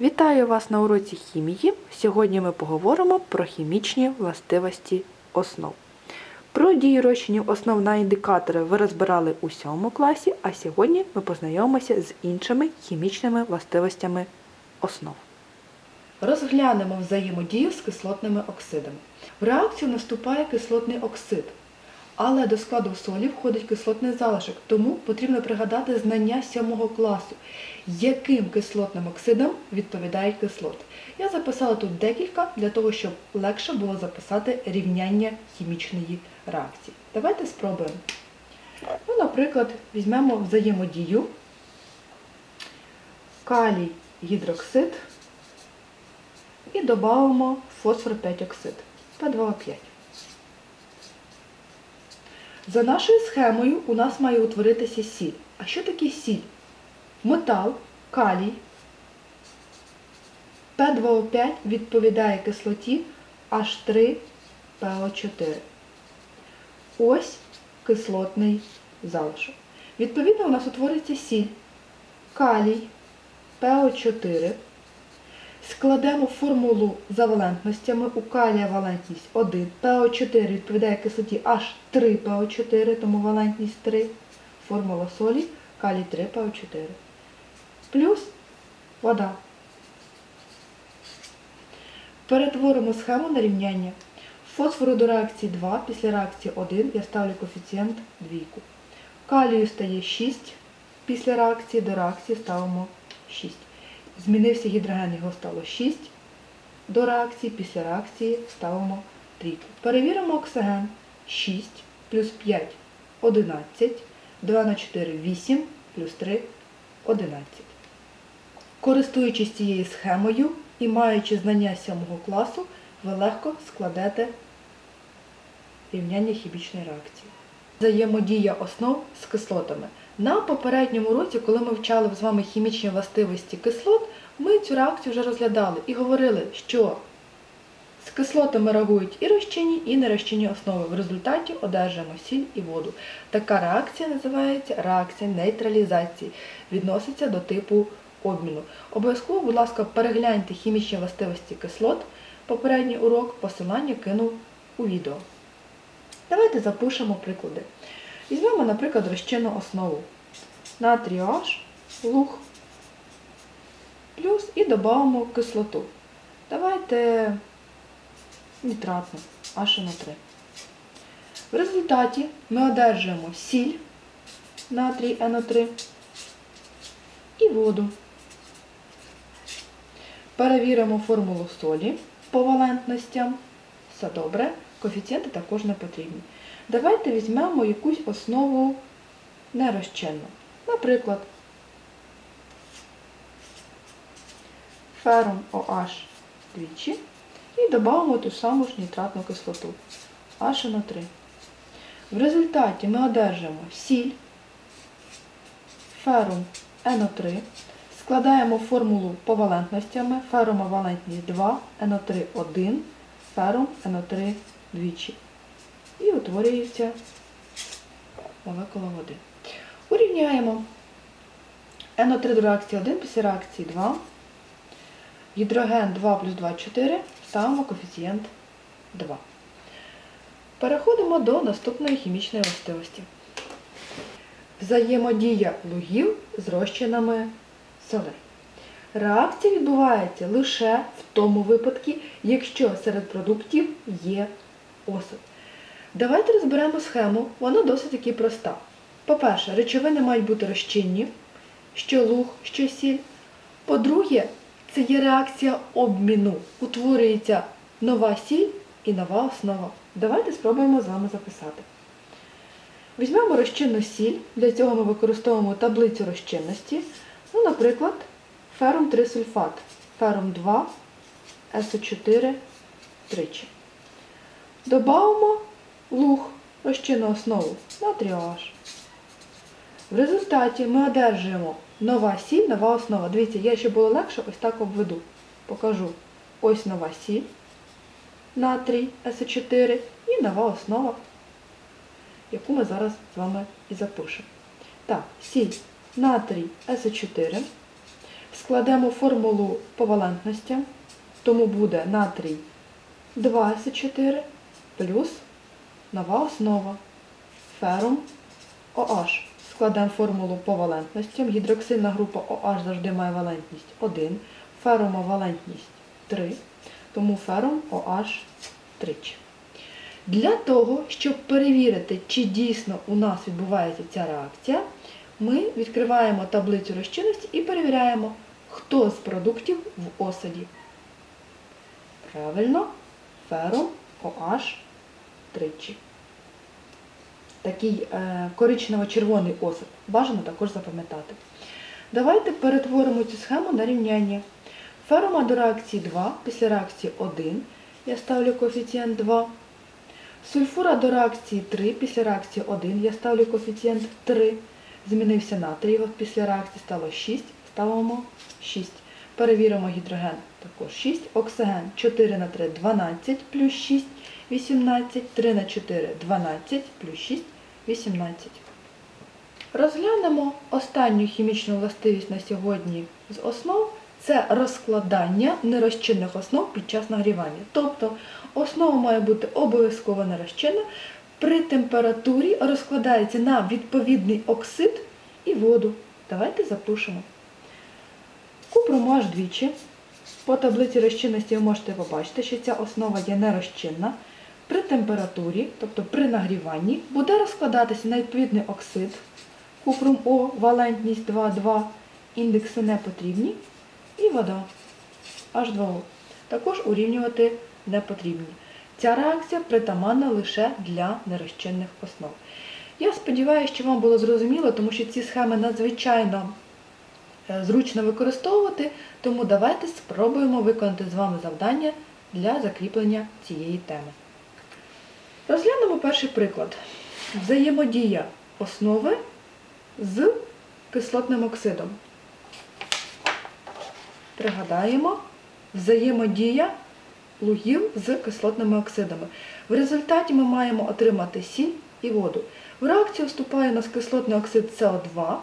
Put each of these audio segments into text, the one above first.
Вітаю вас на уроці хімії. Сьогодні ми поговоримо про хімічні властивості основ. Про дію розчинів основ на індикатори ви розбирали у 7 класі, а сьогодні ми познайомимося з іншими хімічними властивостями основ. Розглянемо взаємодію з кислотними оксидами. В реакцію наступає кислотний оксид, але до складу солі входить кислотний залишок, тому потрібно пригадати знання 7 класу, яким кислотним оксидам відповідають кислоти. Я записала тут декілька для того, щоб легше було записати рівняння хімічної реакції. Давайте спробуємо. Ну, наприклад, візьмемо взаємодію калій гідроксид і додамо фосфор 5 оксид P2O5. За нашою схемою у нас має утворитися сіль. А що таке сіль? Метал, калій, P2O5 відповідає кислоті H3PO4. Ось кислотний залишок. Відповідно, у нас утвориться сіль, калій, ПО4. Складемо формулу за валентностями. У калія валентність 1, ПО4 відповідає кислоті H3PO4, тому валентність 3. Формула солі калій 3 ПО4. Плюс вода. Перетворимо схему на рівняння. Фосфору до реакції 2, після реакції 1 я ставлю коефіцієнт 2. Калію стає 6, після реакції до реакції ставимо 6. Змінився гідроген, його стало 6. До реакції, після реакції ставимо трійку. Перевіримо оксиген 6 плюс 5 11, 2 на 4 8, плюс 3 11. Користуючись цією схемою і маючи знання 7 класу, ви легко складете рівняння хімічної реакції. Взаємодія основ з кислотами. На попередньому році, коли ми вчали з вами хімічні властивості кислот, ми цю реакцію вже розглядали і говорили, що з кислотами реагують і розчинні, і нерозчинні основи. В результаті одержуємо сіль і воду. Така реакція називається реакція нейтралізації. Відноситься до типу обміну. Обов'язково, будь ласка, перегляньте хімічні властивості кислот. Попередній урок посилання кинув у відео. Давайте запишемо приклади. Візьмемо, наприклад, розчинну основу. Натрій H, луг, плюс і додамо кислоту. Давайте нітратну HNO3. В результаті ми одержуємо сіль, натрій NO3 і воду. Перевіримо формулу солі по валентностям. Все добре. Коефіцієнти також не потрібні. Давайте візьмемо якусь основу нерозчинну. Наприклад, ферум OH двічі і додамо ту саму ж нітратну кислоту HNO3. В результаті ми одержимо сіль, ферум NO3, складаємо формулу по валентностями, ферум валентність 2, NO3 1, ферум NO3 двічі. І утворюється молекула води. Урівняємо NO3 до реакції 1 після реакції 2. Гідроген 2 плюс 2 4. Ставимо коефіцієнт 2. Переходимо до наступної хімічної властивості. Взаємодія лугів з розчинами солей. Реакція відбувається лише в тому випадку, якщо серед продуктів є осад. Давайте розберемо схему, вона досить таки проста. По-перше, речовини мають бути розчинні, що луг, що сіль. По-друге, це є реакція обміну. Утворюється нова сіль і нова основа. Давайте спробуємо з вами записати. Візьмемо розчинну сіль, для цього ми використовуємо таблицю розчинності. Ну, наприклад, ферум 3 сульфат, ферум 2, СО4 тричі. Добавимо луг, розчинну основу, натрій OH. В результаті ми одержуємо нова сіль, нова основа. Дивіться, я ще було легше, ось так обведу. Покажу. Ось нова сіль, натрій СО4 і нова основа, яку ми зараз з вами і запишемо. Так, сіль, натрій СО4. Складемо формулу по валентностям, тому буде натрій 24 плюс нова основа ферум OH. Складемо формулу по валентностям. Гідроксильна група OH завжди має валентність 1, ферума валентність 3, тому ферум OH тричі. Для того, щоб перевірити, чи дійсно у нас відбувається ця реакція, ми відкриваємо таблицю розчинності і перевіряємо, хто з продуктів в осаді. Правильно, ферум OH тричі. Такий е, коричнево-червоний осад. Бажано також запам'ятати. Давайте перетворимо цю схему на рівняння. Ферума до реакції 2, після реакції 1. Я ставлю коефіцієнт 2. Сульфура до реакції 3, після реакції 1 я ставлю коефіцієнт 3. Змінився натрій, після реакції стало 6, ставимо 6. Перевіримо гідроген також 6. Оксиген 4 на 3 12 плюс 6 18, 3 на 4 12 плюс 6 18. Розглянемо останню хімічну властивість на сьогодні з основ. Це розкладання нерозчинних основ під час нагрівання. Тобто основа має бути обов'язково нерозчинна. При температурі розкладається на відповідний оксид і воду. Давайте запишемо. Купрум аж двічі. По таблиці розчинності ви можете побачити, що ця основа є нерозчинна. При температурі, тобто при нагріванні, буде розкладатися на відповідний оксид. Купрум О, валентність 2,2, індекси не потрібні. І вода H2O. Також урівнювати не потрібні. Ця реакція притаманна лише для нерозчинних основ. Я сподіваюся, що вам було зрозуміло, тому що ці схеми надзвичайно е, зручно використовувати, тому давайте спробуємо виконати з вами завдання для закріплення цієї теми. Розглянемо перший приклад. Взаємодія основи з кислотним оксидом. Пригадаємо, взаємодія лугів з кислотними оксидами. В результаті ми маємо отримати сіль і воду. В реакцію вступає у нас кислотний оксид СО2,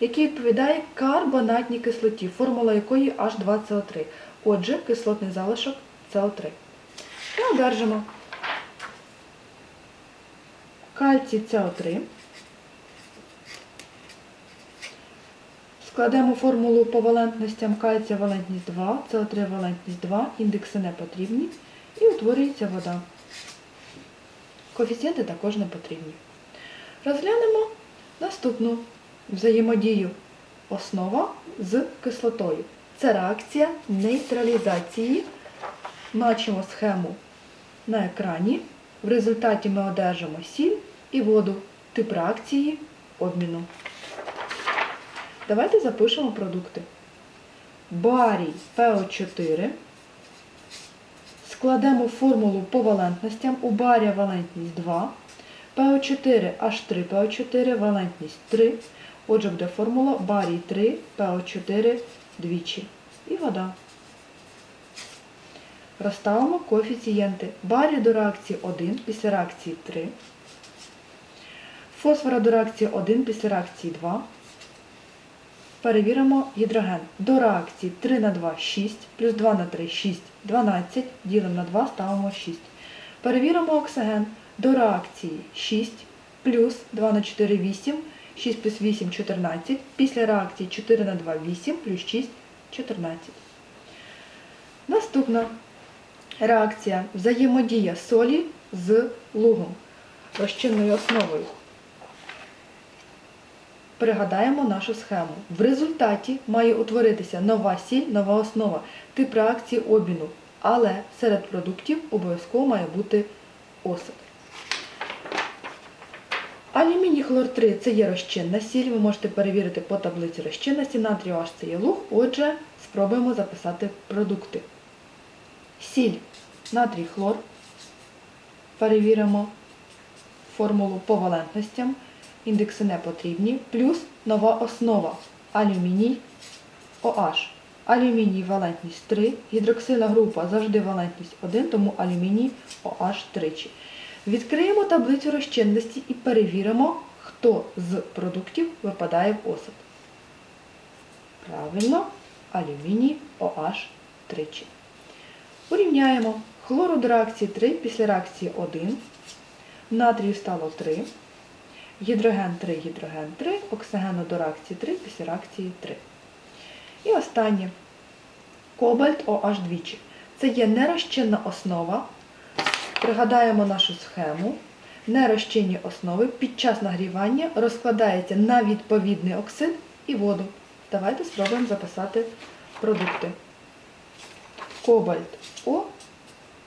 який відповідає карбонатній кислоті, формула якої H2CO3. Отже, кислотний залишок СО3. І одержимо кальцій СО3. Складемо формулу по валентностям кальція валентність 2, СО3 валентність 2, індекси не потрібні і утворюється вода. Коефіцієнти також не потрібні. Розглянемо наступну взаємодію основа з кислотою. Це реакція нейтралізації. Бачимо схему на екрані. В результаті ми одержимо сіль і воду. Тип реакції обміну. Давайте запишемо продукти. Барій ПО4. Складемо формулу по валентностям. У барія валентність 2. ПО4 H3 ПО4, валентність 3. Отже, буде формула барій 3, ПО4 двічі. І вода. Розставимо коефіцієнти. Барій до реакції 1 після реакції 3. Фосфора до реакції 1 після реакції 2. Перевіримо гідроген. До реакції 3 на 2 6, плюс 2 на 3 6, 12, ділимо на 2, ставимо 6. Перевіримо оксиген. До реакції 6, плюс 2 на 4 8, 6 плюс 8 14. Після реакції 4 на 2 8, плюс 6 14. Наступна реакція взаємодія солі з лугом розчинною основою. Пригадаємо нашу схему. В результаті має утворитися нова сіль, нова основа, тип реакції обміну, але серед продуктів обов'язково має бути осад. Алюміній хлор 3 це є розчинна сіль, ви можете перевірити по таблиці розчинності, натрій OH це є луг, отже, спробуємо записати продукти. Сіль, натрій хлор. Перевіримо формулу по валентностям індекси не потрібні, плюс нова основа алюміній OH. Алюміній валентність 3, гідроксильна група завжди валентність 1, тому алюміній OH тричі. Відкриємо таблицю розчинності і перевіримо, хто з продуктів випадає в осад. Правильно, алюміній OH тричі. Урівняємо хлору до реакції 3 після реакції 1, натрію стало 3, гідроген 3, гідроген 3, оксигену до реакції 3 після реакції 3. І останнє. Кобальт OH двічі. Це є нерозчинна основа. Пригадаємо нашу схему. Нерозчинні основи під час нагрівання розкладаються на відповідний оксид і воду. Давайте спробуємо записати продукти. Кобальт О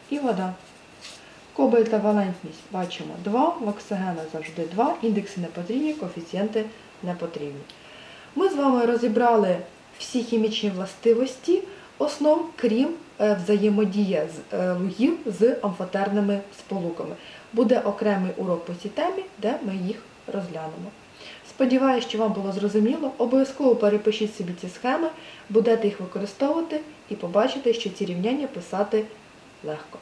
і вода. Кобальта валентність бачимо 2, в оксигена завжди 2, індекси не потрібні, коефіцієнти не потрібні. Ми з вами розібрали всі хімічні властивості основ, крім е, взаємодія е, лугів з амфотерними сполуками. Буде окремий урок по цій темі, де ми їх розглянемо. Сподіваюсь, що вам було зрозуміло. Обов'язково перепишіть собі ці схеми, будете їх використовувати і побачите, що ці рівняння писати легко.